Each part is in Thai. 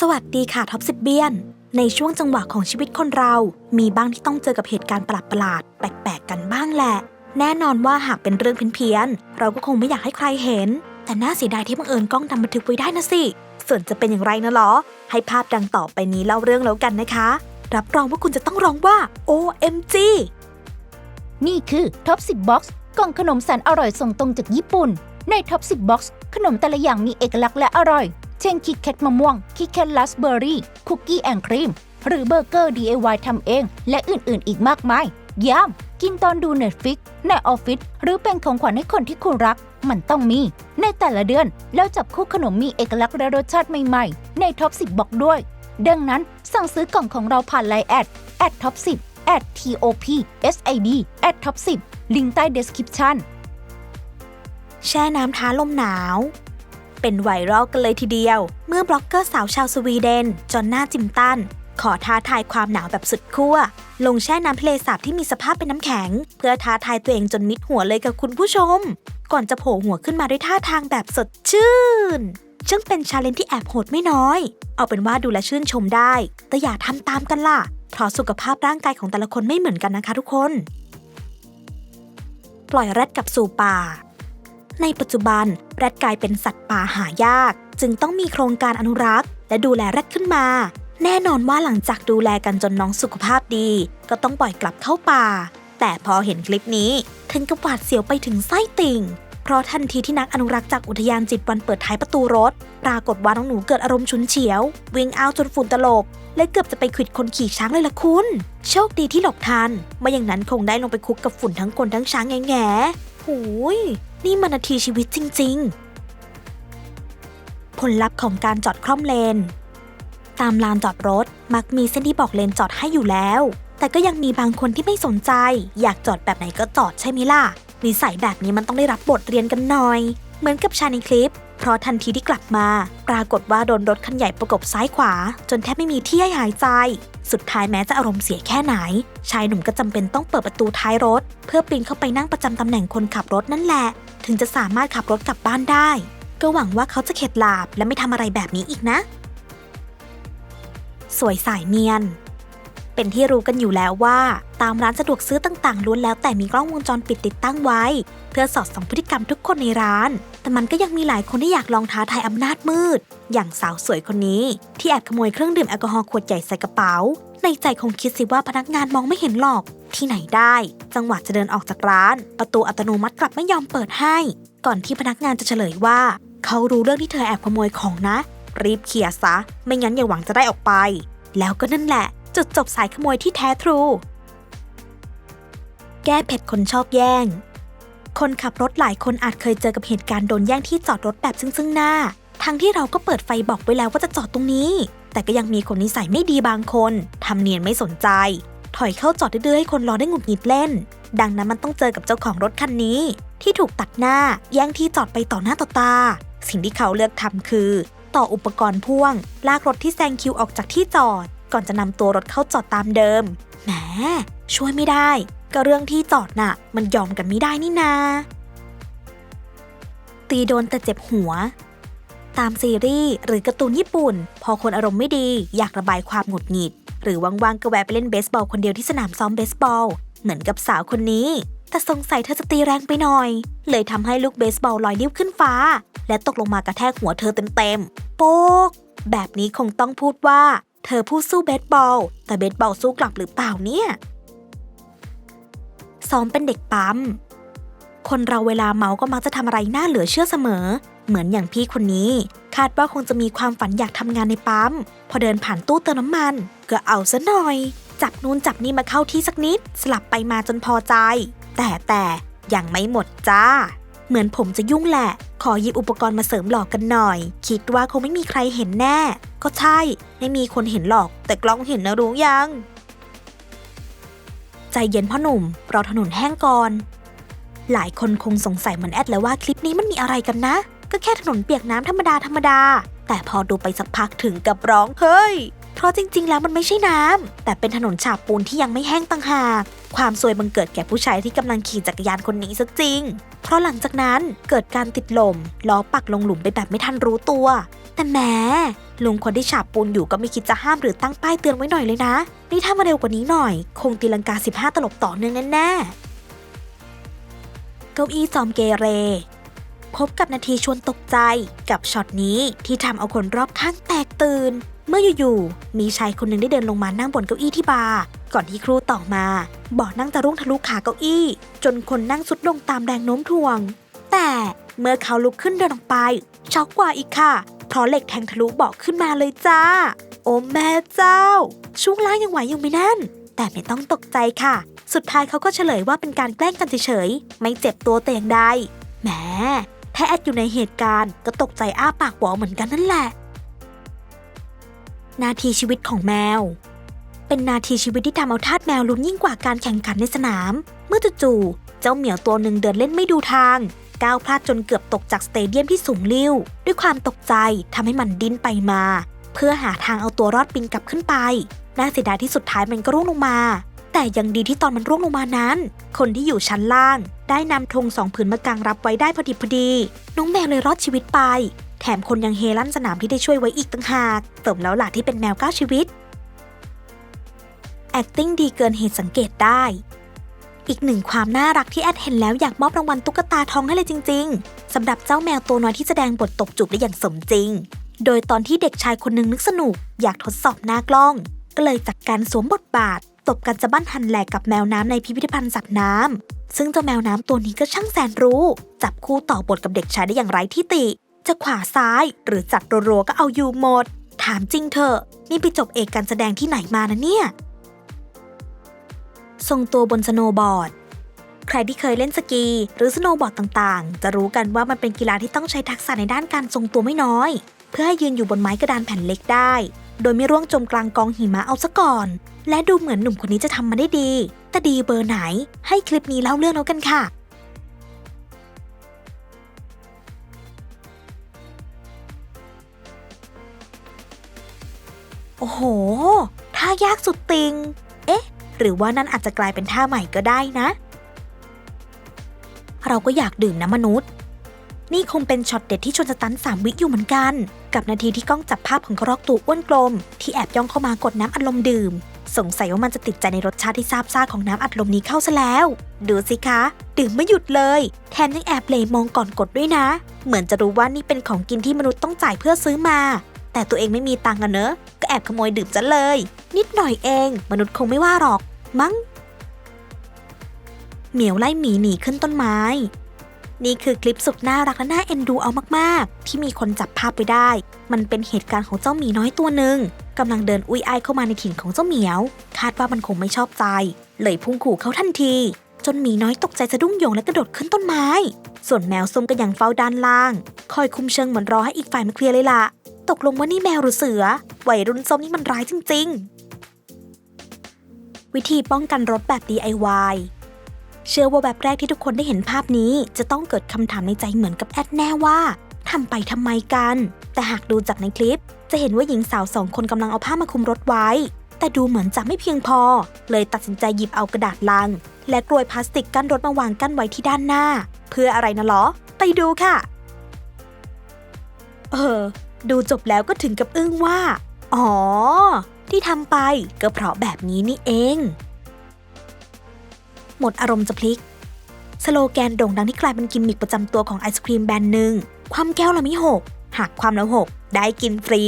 สวัสดีค่ะท็อปสิบเบียน ในช่วงจังหวะของชีวิตคนเรา มีบ้างที่ต้องเจอกับเหตุการณ์ประหลาดๆแปลกๆกันบ้างแหละ แน่นอนว่าหากเป็นเรื่องเพี้ยนๆเราก็คงไม่อยากให้ใครเห็น แต่น่าเสียดายที่บังเอิญกล้องทำบันทึกไว้ได้นะสิ ส่วนจะเป็นอย่างไรนะหรอ ให้ภาพดังต่อไปนี้เล่าเรื่องแล้วกันนะคะ รับรองว่าคุณจะต้องร้องว่า OMG นี่คือ Top 10 Box กล่องขนมแสนอร่อยส่งตรงจากญี่ปุ่น ใน Top 10 Box ขนมแต่ละอย่างมีเอกลักษณ์และอร่อย เช่นคิกแคทมะม่วง คิกแคทราสเบอร์รี่ คุกกี้แอนด์ครีม หรือเบอร์เกอร์ DIY ทำเอง และอื่นๆ อีกมากมายย้ำกินตอนดู Netflix ในออฟฟิศหรือเป็นของขวัญให้คนที่คุณรัก มันต้องมี ในแต่ละเดือน แล้วจับคู่ขนมมีเอกลักษณ์และรสชาติใหม่ๆ ใน Top 10 Box ด้วย ดังนั้นสั่งซื้อกล่องของเราผ่านไลน์แอด at top 10 at top sid at top 10ลิงก์ใต้ description แช่น้ำท้าลมหนาว เป็นไวรัลกันเลยทีเดียว เมื่อบล็อกเกอร์สาวชาวสวีเดน จอนน่าจิมตัน ขอท้าทายความหนาวแบบสุดขั้ว ลงแช่น้ำทะเลสาบที่มีสภาพเป็นน้ำแข็ง เพื่อท้าทายตัวเองจนมิดหัวเลยกับคุณผู้ชม ก่อนจะโผล่หัวขึ้นมาด้วยท่าทางแบบสดชื่นซึ่งเป็นชาเลนจ์ที่แอบโหดไม่น้อย เอาเป็นว่าดูแลชื่นชมได้ แต่อย่าทำตามกันล่ะ เพราะสุขภาพร่างกายของแต่ละคนไม่เหมือนกันนะคะทุกคน ปล่อยแรดกลับสู่ป่า ในปัจจุบัน แรดกลายเป็นสัตว์ป่าหายาก จึงต้องมีโครงการอนุรักษ์ และดูแลแรดขึ้นมา แน่นอนว่าหลังจากดูแลกันจนน้องสุขภาพดี ก็ต้องปล่อยกลับเข้าป่า แต่พอเห็นคลิปนี้ถึงกับหวาดเสียวไปถึงไส้ติ่ง เพราะทันทีที่นักอนุรักษ์จากอุทยานจิตวันเปิดท้ายประตูรถ ปรากฏว่าน้องหนูเกิดอารมณ์ฉุนเฉียว วิ่งอ้าวจนฝุ่นตลบและเกือบจะไปขิดคนขี่ช้างเลยล่ะคุณ โชคดีที่หลบทันไม่อย่างนั้นคงได้ลงไปคุกกับฝุ่นทั้งคนทั้งช้างแง่ๆหูย นี่มันนาทีชีวิตจริง ๆ ผลลัพธ์ของการจอดคล่อมเลน ตามลานจอดรถมักมีเส้นที่บอกเลนจอดให้อยู่แล้ว แต่ก็ยังมีบางคนที่ไม่สนใจ อยากจอดแบบไหนก็จอดใช่ไหมล่ะ นิสัยแบบนี้มันต้องได้รับบทเรียนกันหน่อย เหมือนกับชายในคลิป เพราะทันทีที่กลับมา ปรากฏว่าโดนรถคันใหญ่ประกบซ้ายขวา จนแทบไม่มีที่ให้หายใจ สุดท้ายแม้จะอารมณ์เสียแค่ไหน ชายหนุ่มก็จำเป็นต้องเปิดประตูท้ายรถ เพื่อปีนเข้าไปนั่งประจำตำแหน่งคนขับรถนั่นแหละ ถึงจะสามารถขับรถกลับบ้านได้ ก็หวังว่าเขาจะเข็ดหลาบและไม่ทำอะไรแบบนี้อีกนะ สวยสายเนียน เป็นที่รู้กันอยู่แล้วว่า ตามร้านสะดวกซื้อต่างๆล้วนแล้วแต่มีกล้องวงจรปิดติดตั้งไว้ เพื่อสอดส่องพฤติกรรมทุกคนในร้าน แต่มันก็ยังมีหลายคนที่อยากลองท้าทายอำนาจมืด อย่างสาวสวยคนนี้ ที่แอบขโมยเครื่องดื่มแอลกอฮอล์ขวดใหญ่ใส่กระเป๋า ในใจคงคิดสิว่าพนักงานมองไม่เห็นหรอก ที่ไหนได้ จังหวะจะเดินออกจากร้าน ประตูอัตโนมัติกลับไม่ยอมเปิดให้ ก่อนที่พนักงานจะเฉลยว่า เขารู้เรื่องที่เธอแอบขโมยของนะ รีบเคลียร์ซะ ไม่งั้นอย่าหวังจะได้ออกไป แล้วก็นั่นแหละ จุดจบสายขโมยที่แท้ทรู แก้เผ็ดคนชอบแย่ง คนขับรถหลายคนอาจเคยเจอกับเหตุการณ์โดนแย่งที่จอดรถแบบซึ่งซึ่งหน้า ทั้งที่เราก็เปิดไฟบอกไว้แล้วว่าจะจอดตรงนี้แต่ก็ยังมีคนนิสัยไม่ดีบางคน ทำเนียนไม่สนใจ ถอยเข้าจอดดื้อให้คนรอได้หงุดหงิดเล่น ดังนั้นมันต้องเจอกับเจ้าของรถคันนี้ ที่ถูกตัดหน้าแย่งที่จอดไปต่อหน้าต่อตา สิ่งที่เขาเลือกทำคือ ต่ออุปกรณ์พ่วง ลากรถที่แซงคิวออกจากที่จอด ก่อนจะนำตัวรถเข้าจอดตามเดิมแหมช่วยไม่ได้ ก็เรื่องที่จอดน่ะ มันยอมกันไม่ได้นี่นา ตีโดนแต่เจ็บหัวตามซีรีส์หรือการ์ตูนญี่ปุ่น พอคนอารมณ์ไม่ดีอยากระบายความหงุดหงิด หรือว่างๆก็แวะไปเล่นเบสบอลคนเดียวที่สนามซ้อมเบสบอล เหมือนกับสาวคนนี้ แต่สงสัยเธอจะตีแรงไปหน่อย เลยทำให้ลูกเบสบอลลอยลิ้วขึ้นฟ้า และตกลงมากระแทกหัวเธอเต็มๆโป๊กแบบนี้คงต้องพูดว่า เธอพูดสู้เบสบอล แต่เบสบอลสู้กลับหรือเปล่าเนี่ยซ้อมเป็นเด็กปั๊ม คนเราเวลาเมาก็มักจะทำอะไรน่าเหลือเชื่อเสมอ เหมือนอย่างพี่คนนี้ คาดว่าคงจะมีความฝันอยากทำงานในปั๊ม พอเดินผ่านตู้เติมน้ำมัน ก็เอาซะหน่อย จับนู่นจับนี่มาเข้าที่สักนิด สลับไปมาจนพอใจ แต่แต่ยังไม่หมดจ้า เหมือนผมจะยุ่งแหละ ขอหยิบอุปกรณ์มาเสริมหลอกกันหน่อย คิดว่าคงไม่มีใครเห็นแน่ ก็ใช่ ไม่มีคนเห็นหรอก แต่กล้องเห็นนะรู้ยัง ใจเย็นพ่อหนุ่มรอถนนแห้งก่อน หลายคนคงสงสัยเหมือนแอดแล้วว่าคลิปนี้มันมีอะไรกันนะ ก็แค่ถนนเปียกน้ำธรรมดาธรรมดา แต่พอดูไปสักพักถึงกับร้องเฮ้ย เพราะจริงๆ แล้วมันไม่ใช่น้ำ แต่เป็นถนนฉาบปูนที่ยังไม่แห้งต่างหาก ความซวยบังเกิดแก่ผู้ชายที่กำลังขี่จักรยานคนนี้ซะจริง เพราะหลังจากนั้นเกิดการติดลมล้อปักลงหลุมไปแบบไม่ทันรู้ตัว แต่แหมลุงคนที่ฉาบปูนอยู่ก็ไม่คิดจะห้ามหรือตั้งป้ายเตือนไว้หน่อยเลยนะ นี่ถ้ามาเร็วกว่านี้หน่อย คงตีลังกา 15 ตลบต่อเนื่องแน่ๆเก้าอี้จอมเกเร พบกับนาทีชวนตกใจกับช็อตนี้ที่ทำเอาคนรอบข้างแตกตื่น เมื่ออยู่ๆ มีชายคนหนึ่งได้เดินลงมานั่งบนเก้าอี้ที่บาร์ก่อนที่ครูต่อมา บอกนั่งจะรุ่งทะลุขาเก้าอี้ จนคนนั่งสุดลงตามแรงโน้มถ่วง แต่เมื่อเขาลุกขึ้นเดินออกไปช็อกกว่าอีกค่ะ เพราะเหล็กแทงทะลุเบาะขึ้นมาเลยจ้า โอ้แม่เจ้า ช่วงล่างยังไหวอยู่ไหมนั่น แต่ไม่ต้องตกใจค่ะ สุดท้ายเขาก็เฉลยว่าเป็นการแกล้งกันเฉยๆ ไม่เจ็บตัวแต่อย่างใดแหม ถ้าแอดอยู่ในเหตุการณ์ก็ตกใจอ้าปากหวอเหมือนกันนั่นแหละ นาทีชีวิตของแมว เป็นนาทีชีวิตที่ทำเอาทาสแมวลุ้นยิ่งกว่าการแข่งขันในสนาม เมื่อจู่ๆเจ้าเหมียวตัวหนึ่งเดินเล่นไม่ดูทาง ก้าวพลาดจนเกือบตกจากสเตเดียมที่สูงลิ่วด้วยความตกใจทำให้มันดิ้นไปมา เพื่อหาทางเอาตัวรอดปีนกลับขึ้นไปน่าเสียดายที่สุดท้ายมันก็ร่วงลงมา แต่ยังดีที่ตอนมันร่วงลงมานั้น คนที่อยู่ชั้นล่าง ได้นำธงสองผืนมากางรับไว้ได้พอดีพอดี น้องแมวเลยรอดชีวิตไป แถมคนยังเฮลั่นสนามที่ได้ช่วยไว้อีกต่างหากเติมแล้วหล่ะที่เป็นแมวก้าชีวิต acting ดีเกินเหตุสังเกตได้ อีกหนึ่งความน่ารักที่แอดเห็นแล้วอยากมอบรางวัลตุ๊กตาทองให้เลยจริง ๆสำหรับเจ้าแมวตัวน้อยที่แสดงบทตบจูบได้อย่างสมจริง โดยตอนที่เด็กชายคนหนึ่งนึกสนุก อยากทดสอบหน้ากล้อง ก็เลยจัดการสวมบทบาท ตบกันจะบั้นหันแหลกกับแมวน้ำในพิพิธภัณฑ์สัตว์น้ำ ซึ่งเจ้าแมวน้ำตัวนี้ก็ช่างแสนรู้ จับคู่ต่อบทกับเด็กชายได้อย่างไร้ที่ติ จะขวาซ้ายหรือจัดรัวๆก็เอาอยู่หมด ถามจริงเถอะนี่ไปจบเอกการแสดงที่ไหนมานะเนี่ย ทรงตัวบนสโนว์บอร์ด ใครที่เคยเล่นสกี หรือสโนว์บอร์ดต่างๆ จะรู้กันว่ามันเป็นกีฬาที่ต้องใช้ทักษะในด้านการทรงตัวไม่น้อย เพื่อให้ยืนอยู่บนไม้กระดานแผ่นเล็กได้ โดยไม่ร่วงจมกลางกองหิมะเอาซะก่อน และดูเหมือนหนุ่มคนนี้จะทำมาได้ดี แต่ดีเบอร์ไหน ให้คลิปนี้เล่าเรื่องแล้วกันค่ะ โอ้โหท่ายากสุดติง เอ๊ะ หรือว่านั่นอาจจะกลายเป็นท่าใหม่ก็ได้นะ เราก็อยากดื่มนะมนุษย์ นี่คงเป็นช็อตเด็ดที่ชวนสตันสามวิอยู่เหมือนกัน กับนาทีที่กล้องจับภาพของกระรอกตัวอ้วนกลม ที่แอบย่องเข้ามากดน้ำอัดลมดื่ม สงสัยว่ามันจะติดใจในรสชาติที่ซาบซ่าของน้ำอัดลมนี้เข้าซะแล้ว ดูสิคะ ดื่มไม่หยุดเลย แถมยังแอบเหลมองก่อนกดด้วยนะ เหมือนจะรู้ว่านี่เป็นของกินที่มนุษย์ต้องจ่ายเพื่อซื้อมา แต่ตัวเองไม่มีตังค์อะเนอะก็แอบขโมยดื่มซะเลย นิดหน่อยเอง มนุษย์คงไม่ว่าหรอก มั้งเหมียวไล่หมีหนีขึ้นต้นไม้ นี่คือคลิปสุดน่ารักและน่าเอ็นดูเอามากๆ ที่มีคนจับภาพไปได้ มันเป็นเหตุการณ์ของเจ้าหมีน้อยตัวหนึ่งกำลังเดินอุ้ยอ้ายเข้ามาในถิ่นของเจ้าเหมียว คาดว่ามันคงไม่ชอบใจ เลยพุ่งขู่เขาทันที จนหมีน้อยตกใจสะดุ้งโยงและกระโดดขึ้นต้นไม้ ส่วนแมวส้มก็ยังเฝ้าด้านล่าง คอยคุมเชิงเหมือนรอให้อีกฝ่ายมาเคลียร์เลยล่ะ ตกลงว่านี่แมวหรือเสือ วัยรุ่นส้มนี่มันร้ายจริง ๆ วิธีป้องกันรถแบบ DIY เชื่อว่าแบบแรกที่ทุกคนได้เห็นภาพนี้ จะต้องเกิดคำถามในใจเหมือนกับแอดแน่ว่าทำไปทำไมกัน แต่หากดูจากในคลิป จะเห็นว่าหญิงสาวสองคนกำลังเอาผ้ามาคลุมรถไว้ แต่ดูเหมือนจะไม่เพียงพอ เลยตัดสินใจหยิบเอากระดาษลัง และกลวยพลาสติกกั้นรถมาวางกั้นไว้ที่ด้านหน้า เพื่ออะไรนะหรอ ไปดูค่ะ เออ ดูจบแล้วก็ถึงกับอึ้งว่า อ๋อ ที่ทำไปก็เพราะแบบนี้นี่เอง หมดอารมณ์จะพลิก สโลแกนโด่งดังที่กลายเป็นกิมมิคประจำตัวของไอศครีมแบรนด์หนึ่ง ความแก้วละม่หก หากความล้วหก ได้กินฟรี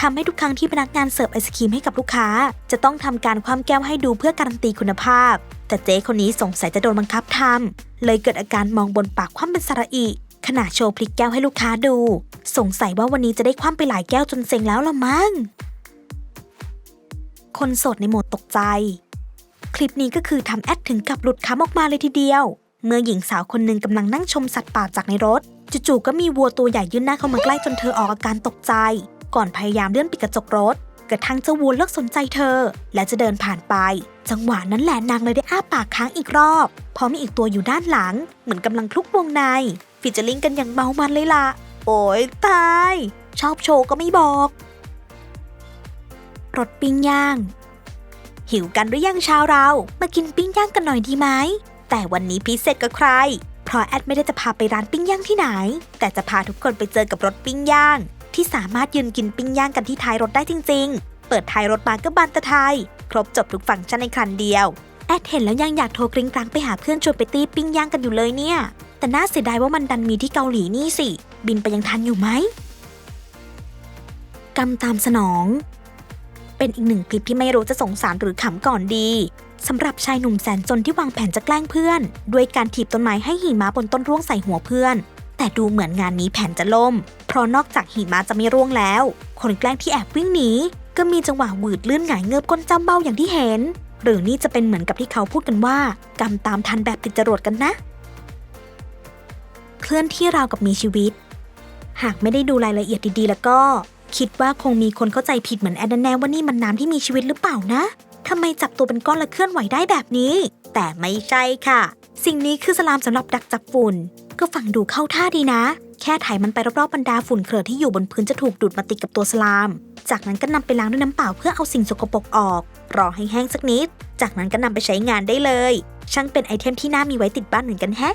ทำให้ทุกครั้งที่พนักงานเสิร์ฟไอศครีมให้กับลูกค้า จะต้องทำการความแก้วให้ดูเพื่อการันตีคุณภาพ แต่เจ๊คนนี้สงสัยจะโดนบังคับทำเลยเกิดอาการมองบนปากคว่ำเป็นสระอีขณะโชว์พลิกแก้วให้ลูกค้าดู สงสัยว่าวันนี้จะได้คว่ำไปหลายแก้วจนเซ็งแล้วละมั้งคนโสดในโหมดตกใจ คลิปนี้ก็คือทำแอดถึงกับหลุดคำออกมาเลยทีเดียว เมื่อหญิงสาวคนหนึ่งกำลังนั่งชมสัตว์ป่าจากในรถ จู่ๆก็มีวัวตัวใหญ่ยื่นหน้าเข้ามาใกล้จนเธอออกอาการตกใจ ก่อนพยายามเลื่อนปิดกระจกรถกระทั่งเจ้าวัวเลิกสนใจเธอ และจะเดินผ่านไป จังหวะนั้นแหละนางเลยได้อ้าปากค้างอีกรอบเพราะมีอีกตัวอยู่ด้านหลัง เหมือนกำลังคลุกวงในฟิจอริงกันอย่างเมามันเลยล่ะ โอ้ยตาย ชอบโชว์ก็ไม่บอกรถปิ้งย่าง หิวกันหรือยังชาวเรา มากินปิ้งย่างกันหน่อยดีไหม แต่วันนี้พิเศษกับใคร เพราะแอดไม่ได้จะพาไปร้านปิ้งย่างที่ไหน แต่จะพาทุกคนไปเจอกับรถปิ้งย่าง ที่สามารถยืนกินปิ้งย่างกันที่ท้ายรถได้จริง ๆ เปิดท้ายรถมาก็บานตะไทย ครบจบทุกฟังชั้นในคันเดียว แอดเห็นแล้วยังอยากโทรกริ้งกรังไปหาเพื่อนชวนไปตีปิ้งย่างกันอยู่เลยเนี่ย แต่น่าเสียดายว่ามันดันมีที่เกาหลีนี่สิ บินไปยังทันอยู่ไหมกรรมตามสนอง เป็นอีกหนึ่งคลิปที่ไม่รู้จะสงสารหรือขำก่อนดีสำหรับชายหนุ่มแสนจนที่วางแผนจะแกล้งเพื่อน ด้วยการถีบต้นไม้ให้หิมะบนต้นร่วงใส่หัวเพื่อน แต่ดูเหมือนงานนี้แผนจะล่ม เพราะนอกจากหิมะจะไม่ร่วงแล้ว คนแกล้งที่แอบวิ่งหนีก็มีจังหวะหวืดลื่นหงายเงือบก้นจำเบ้าอย่างที่เห็น หรือนี่จะเป็นเหมือนกับที่เขาพูดกันว่ากรรมตามทันแบบติดจรวดกันนะ เคลื่อนที่ราวกับมีชีวิต หากไม่ได้ดูรายละเอียดดีๆ แล้วก็ คิดว่าคงมีคนเข้าใจผิดเหมือนแอดแน่ว่านี่มันน้ำที่มีชีวิตหรือเปล่านะทำไมจับตัวเป็นก้อนและเคลื่อนไหวได้แบบนี้ แต่ไม่ใช่ค่ะ สิ่งนี้คือสลามสำหรับดักจับฝุ่น ก็ฟังดูเข้าท่าดีนะ แค่ถ่ายมันไปรอบๆบรรดาฝุ่นเครือที่อยู่บนพื้นจะถูกดูดมาติดกับตัวสลาม จากนั้นก็นำไปล้างด้วยน้ำเปล่าเพื่อเอาสิ่งสกปรกออก รอให้แห้งสักนิด จากนั้นก็นำไปใช้งานได้เลย ช่างเป็นไอเทมที่น่ามีไว้ติดบ้านเหมือนกันแฮะ